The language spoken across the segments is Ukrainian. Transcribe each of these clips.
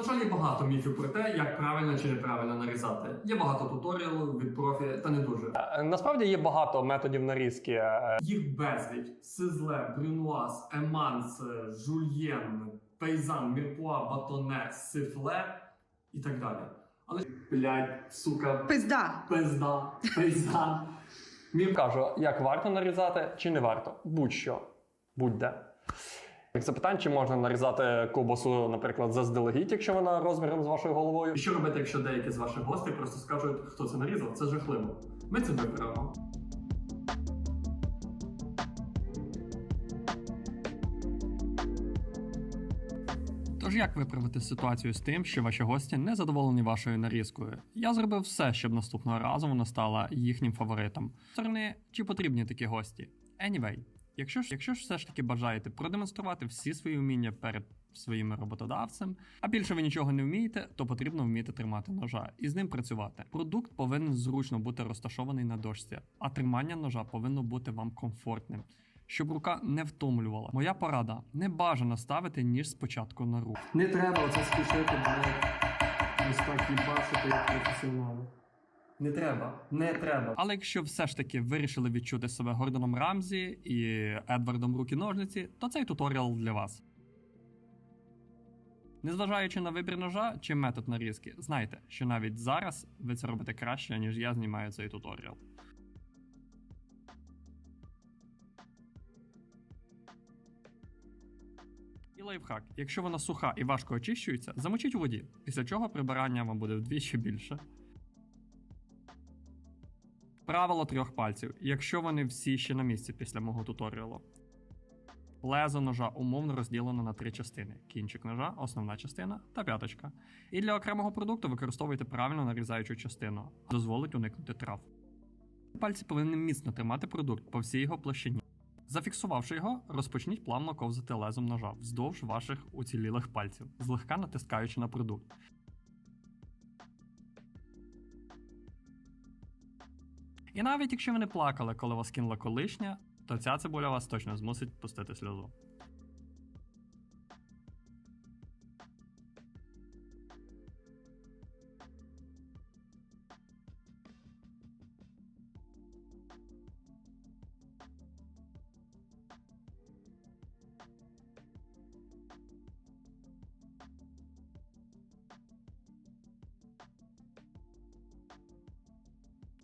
На жаль, є багато міфів про те, як правильно чи неправильно нарізати. Є багато туторіалів від профі, та не дуже. Е, Насправді є багато методів нарізки. Е, Їх безліч: Сизле, Брюнуаз, Еманс, Жульєн, Пейзан, Мірпуа, Батоне, Сифле і так далі. Але блядь, сука, Пизда. пизда, пейзан. Мір... Кажу, як варто нарізати чи не варто. Будь-що, будь-де. Як запитань, чи можна нарізати ковбасу, наприклад, заздалегідь, якщо вона розміром з вашою головою. І що робити, якщо деякі з ваших гостей просто скажуть, хто це нарізав? Це жахливо. Ми це виправимо. Тож як виправити ситуацію з тим, що ваші гості не задоволені вашою нарізкою? Я зробив все, щоб наступного разу вона стала їхнім фаворитом. Сторони, чи потрібні такі гості? Anyway, якщо ж, якщо ж все ж таки бажаєте продемонструвати всі свої вміння перед своїм роботодавцем, а більше ви нічого не вмієте, то потрібно вміти тримати ножа і з ним працювати. Продукт повинен зручно бути розташований на дошці, а тримання ножа повинно бути вам комфортним. Щоб рука не втомлювала. Моя порада не бажано ставити ніж спочатку на руку. Не треба оце спішити, ось так їбашити як професіонали. Не треба, не треба. Але якщо все ж таки вирішили відчути себе Гордоном Рамзі і Едвардом руки ножниці, то цей туторіал для вас. Незважаючи на вибір ножа чи метод нарізки, знайте, що навіть зараз ви це робите краще, ніж я знімаю цей туторіал. І лайфхак. Якщо вона суха і важко очищується, замочіть у воді, після чого прибирання вам буде вдвічі більше. Правило трьох пальців, якщо вони всі ще на місці після мого туторіалу. Лезо ножа умовно розділено на три частини: кінчик ножа, основна частина та п'яточка. І для окремого продукту використовуйте правильно нарізаючу частину, дозволить уникнути трав. Пальці повинні міцно тримати продукт по всій його площині. Зафіксувавши його, розпочніть плавно ковзати лезом ножа вздовж ваших уцілілих пальців, злегка натискаючи на продукт. І навіть якщо ви не плакали, коли вас кинула колишня, то ця цибуля вас точно змусить пустити сльозу.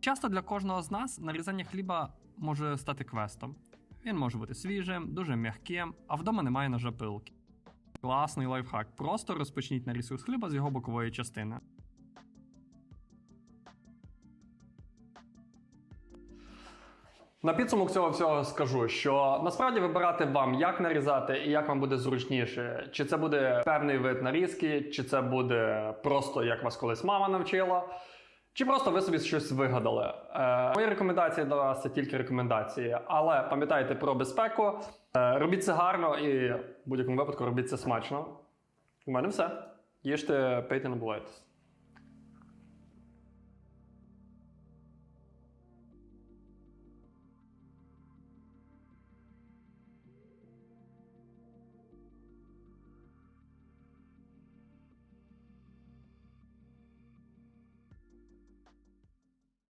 Часто для кожного з нас нарізання хліба може стати квестом. Він може бути свіжим, дуже м'яким, а вдома немає ножа пилки. Класний лайфхак. Просто розпочніть нарізку хліба з його бокової частини. На підсумок цього всього скажу, що насправді вибирати вам, як нарізати і як вам буде зручніше. Чи це буде певний вид нарізки, чи це буде просто як вас колись мама навчила, чи просто ви собі щось вигадали. Е, мої рекомендації до вас це тільки рекомендації, але пам'ятайте про безпеку, е, робіть це гарно і в будь-якому випадку робіть це смачно. У мене все. Їжте, пийте, не бувайтесь.